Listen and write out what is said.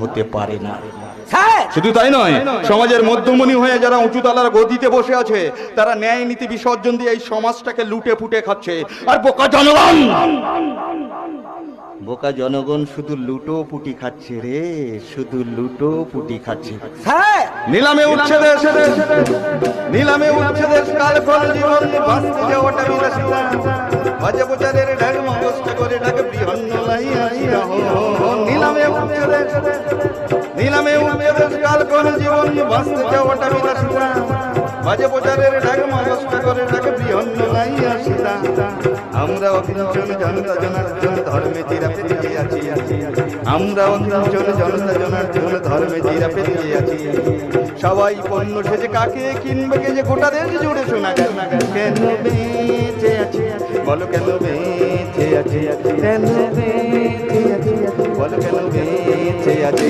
হতে পারে না। শুধু তাই নয় সমাজের মধ্যমণি হয়ে যারা উঁচু তালার গদিতে বসে আছে তারা ন্যায় নীতি বিসর্জন দিয়ে এই সমাজটাকে লুটে ফুটে খাচ্ছে। আর বোকা জনগণ! বোকা জনগণ শুধু লুটো পুটি খাচ্ছে রে শুধু লুটো পুটি খাচ্ছে। নিলামে উঠছে দেশ নিলামে উঠছে দেশ কাল ফল জীবন বাঁচতে যাওয়াটা বিলাসিতা বাজে প্রচারের ঢাক মগজটা করে ঢাক বৃহন্ন নিলামে দেশ নিলামে উঠছে কাল জীবন বাঁচতে বাজে প্রচারের ঢাক মগজটা করে ঢাক বৃহন্ন লাইয়া সীতা আমরা অকিঞ্চন জনতা জনার্দন ধর্মে চিরা পেরিয়ে আছি। আমরা অকিঞ্চন জনতা জনার্দন ধর্মে চিরা পেরিয়ে আছি। সবাই পণ্য সেজে কাকে কিনবে কে যে গোটা দেশ জুড়ে শোনা গেল কেন বেঁচে আছি? বলো কেন বেঁচে আছি? কেন বেঁচে আছি